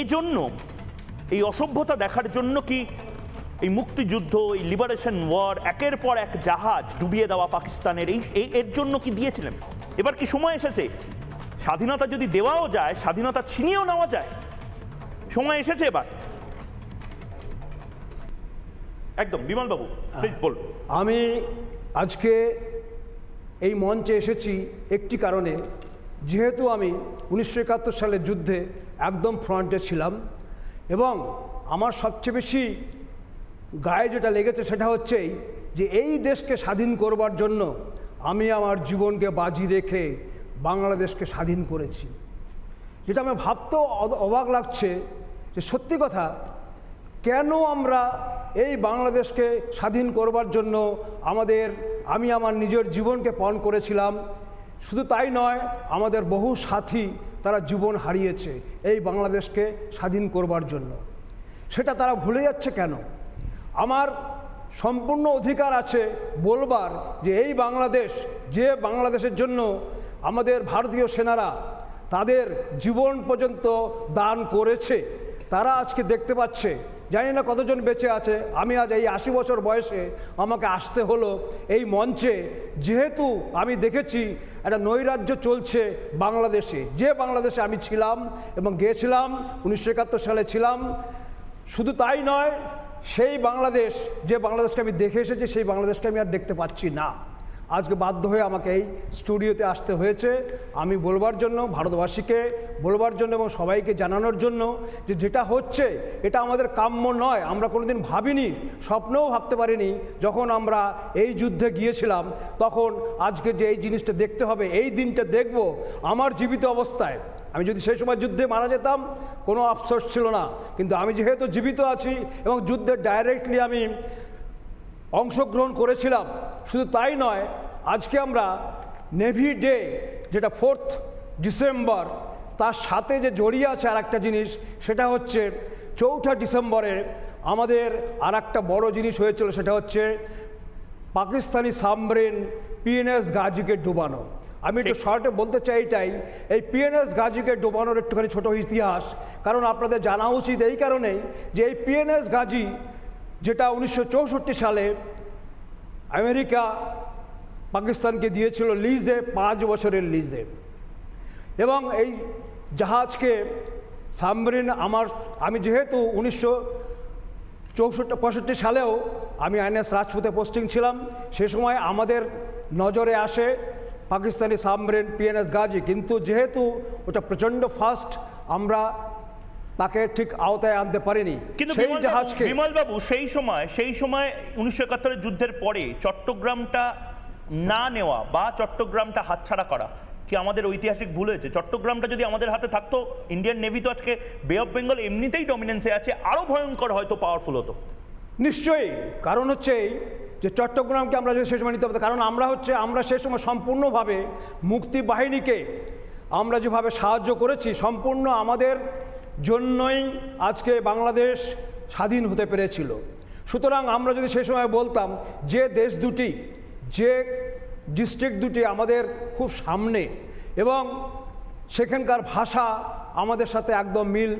এজন্য এই অসভ্যতা দেখার জন্য কি এই মুক্তিযুদ্ধ, এই লিবারেশন ওয়ার একের পর এক জাহাজ ডুবিয়ে দেওয়া পাকিস্তানের এই এর জন্য কি দিয়েছিলেন? এবার কি সময় এসেছে? স্বাধীনতা যদি দেওয়াও যায়, স্বাধীনতা ছিনিয়েও নেওয়া যায়, সময় এসেছে এবার। একদম, বিমলবাবু প্লিজ বলুন। আমি আজকে এই মঞ্চে এসেছি একটি কারণে। যেহেতু আমি উনিশশো একাত্তর সালের যুদ্ধে একদম ফ্রন্টে ছিলাম এবং আমার সবচেয়ে বেশি গায়ে যেটা লেগেছে সেটা হচ্ছেই যে এই দেশকে স্বাধীন করবার জন্য আমি আমার জীবনকে বাজি রেখে বাংলাদেশকে স্বাধীন করেছি। যেটা আমার ভাবতেও অবাক লাগছে যে সত্যি কথা, কেন আমরা এই বাংলাদেশকে স্বাধীন করবার জন্য আমাদের, আমি আমার নিজের জীবনকে পণ করেছিলাম শুধু তাই নয়, আমাদের বহু সাথী তারা জীবন হারিয়েছে এই বাংলাদেশকে স্বাধীন করবার জন্য। সেটা তারা ভুলে যাচ্ছে কেন? আমার সম্পূর্ণ অধিকার আছে বলবার যে এই বাংলাদেশ, যে বাংলাদেশের জন্য আমাদের ভারতীয় সেনারা তাদের জীবন পর্যন্ত দান করেছে। তারা আজকে দেখতে পাচ্ছে, জানি না কতজন বেঁচে আছে, আমি আজ এই আশি বছর বয়সে আমাকে আসতে হলো এই মঞ্চে। যেহেতু আমি দেখেছি একটা নৈরাজ্য চলছে বাংলাদেশে, যে বাংলাদেশে আমি ছিলাম এবং গিয়েছিলাম, উনিশশো একাত্তর সালে ছিলাম, শুধু তাই নয়, সেই বাংলাদেশ, যে বাংলাদেশকে আমি দেখে এসেছি, সেই বাংলাদেশকে আমি আর দেখতে পাচ্ছি না। আজকে বাধ্য হয়ে আমাকে এই স্টুডিওতে আসতে হয়েছে। আমি বলবার জন্য, ভারতবাসীকে বলবার জন্য এবং সবাইকে জানানোর জন্য যে যেটা হচ্ছে, এটা আমাদের কাম্য নয়। আমরা কোনোদিন ভাবিনি, স্বপ্নেও ভাবতে পারিনি। যখন আমরা এই যুদ্ধে গিয়েছিলাম, তখন আজকে যে এই জিনিসটা দেখতে হবে, এই দিনটা দেখব আমার জীবিত অবস্থায়। আমি যদি সেই সময় যুদ্ধে মারা যেতাম, কোনো আফসোস ছিল না। কিন্তু আমি যেহেতু জীবিত আছি এবং যুদ্ধে ডাইরেক্টলি আমি অংশগ্রহণ করেছিলাম, শুধু তাই নয় আজকে আমরা নেভি ডে যেটা ফোর্থ ডিসেম্বর তার সাথে যে জড়িয়ে আছে আর একটা জিনিস সেটা হচ্ছে চৌঠা ডিসেম্বরে আমাদের আর একটা বড় জিনিস হয়েছিল সেটা হচ্ছে পাকিস্তানি সামরিন পিএনএস গাজীকে ডুবানো। আমি একটু শর্টে বলতে চাই এটাই এই পিএনএস গাজীকে ডোবানোর একটুখানি ছোট ইতিহাস কারণ আপনাদের জানা উচিত এই কারণেই যে এই পিএনএস গাজী যেটা উনিশশো চৌষট্টি সালে আমেরিকা পাকিস্তানকে দিয়েছিল লিজে পাঁচ বছরের লিজে। এবং এই জাহাজকে সাবমেরিন আমার আমি যেহেতু উনিশশো চৌষট্টি পঁয়ষট্টি সালেও আমি আইএনএস রাজপুতে পোস্টিং ছিলাম সে সময় আমাদের নজরে আসে পাকিস্তানি সাবমেরিন পিএনএস গাজী। কিন্তু যেহেতু ওটা প্রচণ্ড ফাস্ট আমরা তাকে ঠিক আওতায় আনতে পারিনি। কিন্তু সেই জাহাজকে বিমল বাবু সেই সময় সেই সময় উনিশশো একাত্তরের যুদ্ধের পরে চট্টগ্রামটা না নেওয়া বা চট্টগ্রামটা হাতছাড়া করা, কি আমাদের ঐতিহাসিক ভুল হয়েছে? চট্টগ্রামটা যদি আমাদের হাতে থাকতো ইন্ডিয়ান নেভি তো আজকে বে অফ বেঙ্গল এমনিতেই ডমিনেন্সে আছে আরও ভয়ঙ্কর হয়তো পাওয়ারফুল হতো। নিশ্চয়ই, কারণ হচ্ছে এই যে চট্টগ্রামকে আমরা যদি সে সময় নিতে পারতাম, কারণ আমরা হচ্ছে, আমরা সে সময় সম্পূর্ণভাবে মুক্তি বাহিনীকে আমরা যেভাবে সাহায্য করেছি, সম্পূর্ণ আমাদের জন্যই আজকে বাংলাদেশ স্বাধীন হতে পেরেছিল। সুতরাং আমরা যদি সেই সময় বলতাম, যে দেশ দুটি যে ডিস্ট্রিক্ট দুটি আমাদের খুব সামনে এবং সেখানকার ভাষা আমাদের সাথে একদম মিল।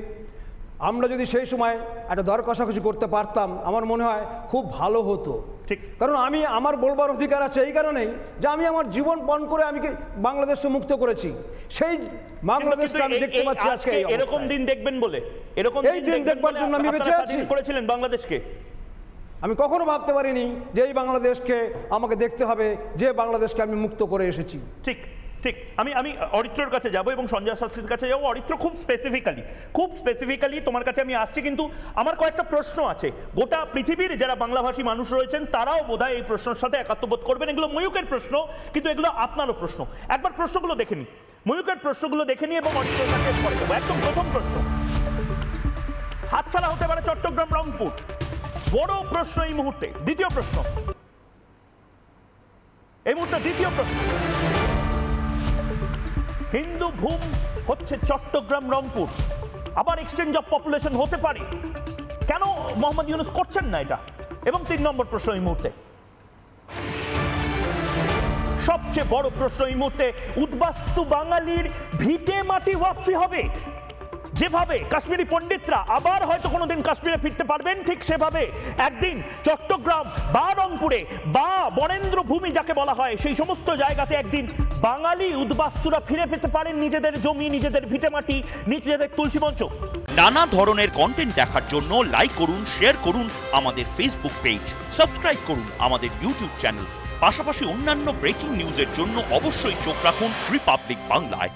আমরা যদি সেই সময় একটা দর কষাকষি করতে পারতাম আমার মনে হয় খুব ভালো হতো। ঠিক। কারণ আমি আমার বলবার অধিকার আছে এই কারণেই যে আমি আমার জীবন পণ করে আমি কি- বাংলাদেশকে মুক্ত করেছি। সেই বাংলাদেশকে আমি দেখতে পাচ্ছি আজকে এরকম দিন দেখবেন বলে এরকম এই দিন দেখবার জন্য আমি বেঁচে আছি। করেছিলেন বাংলাদেশকে। আমি কখনো ভাবতে পারিনি যে এই বাংলাদেশকে আমাকে দেখতে হবে, যে বাংলাদেশকে আমি মুক্ত করে এসেছি। ঠিক ঠিক। আমি আমি অরিত্রর কাছে যাব এবং সঞ্জয় শাস্ত্রীর কাছে যাব। অরিত্র খুব স্পেসিফিক্যালি খুব স্পেসিফিক্যালি তোমার কাছে আমি আসছি কিন্তু আমার কয়েকটা প্রশ্ন আছে। গোটা পৃথিবীর যারা বাংলাভাষী মানুষ রয়েছেন, তারাও বোধহয় এই প্রশ্নের সাথে একাত্মবোধ করবেন। এগুলো ময়ূকের প্রশ্ন, কিন্তু এগুলো আপনারও প্রশ্ন। একবার প্রশ্নগুলো দেখে নিই। ময়ূকের প্রশ্নগুলো দেখে নিই এবং অরিত্রর কাছে একদম প্রথম প্রশ্ন। হাতছাড়া হতে পারে চট্টগ্রাম রংপুর। বড় প্রশ্ন এই মুহূর্তে, দ্বিতীয় প্রশ্ন। এই মুহূর্তে দ্বিতীয় প্রশ্ন। হিন্দু ভূম হচ্ছে চট্টগ্রাম, রংপুর। আবার এক্সচেঞ্জ অফ পপুলেশন হতে পারে। কেন মোহাম্মদ ইউনুস করছেন না এটা? এবং তিন নম্বর প্রশ্ন এই মুহূর্তে। সবচেয়ে বড় প্রশ্ন এই মুহূর্তে, উদ্বাস্তু বাঙালির ভিটে মাটি ওয়াপসি হবে। যেভাবে কাশ্মীরি পণ্ডিতরা আবার হয়তো কোনোদিন কাশ্মীরে ফিরতে পারবেন, ঠিক সেভাবে একদিন চট্টগ্রাম বা রংপুরে বা বরেন্দ্র ভূমি যাকে বলা হয়, সেই সমস্ত জায়গাতে একদিন বাঙালি উদ্বাস্তুরা ফিরে পেতে পারেন নিজেদের জমি, নিজেদের ভিটেমাটি নিজেদের তুলসী মঞ্চ। নানা ধরনের কন্টেন্ট দেখার জন্য লাইক করুন শেয়ার করুন আমাদের ফেসবুক পেজ সাবস্ক্রাইব করুন আমাদের ইউটিউব চ্যানেল পাশাপাশি অন্যান্য ব্রেকিং নিউজের জন্য অবশ্যই চোখ রাখুন রিপাবলিক বাংলায়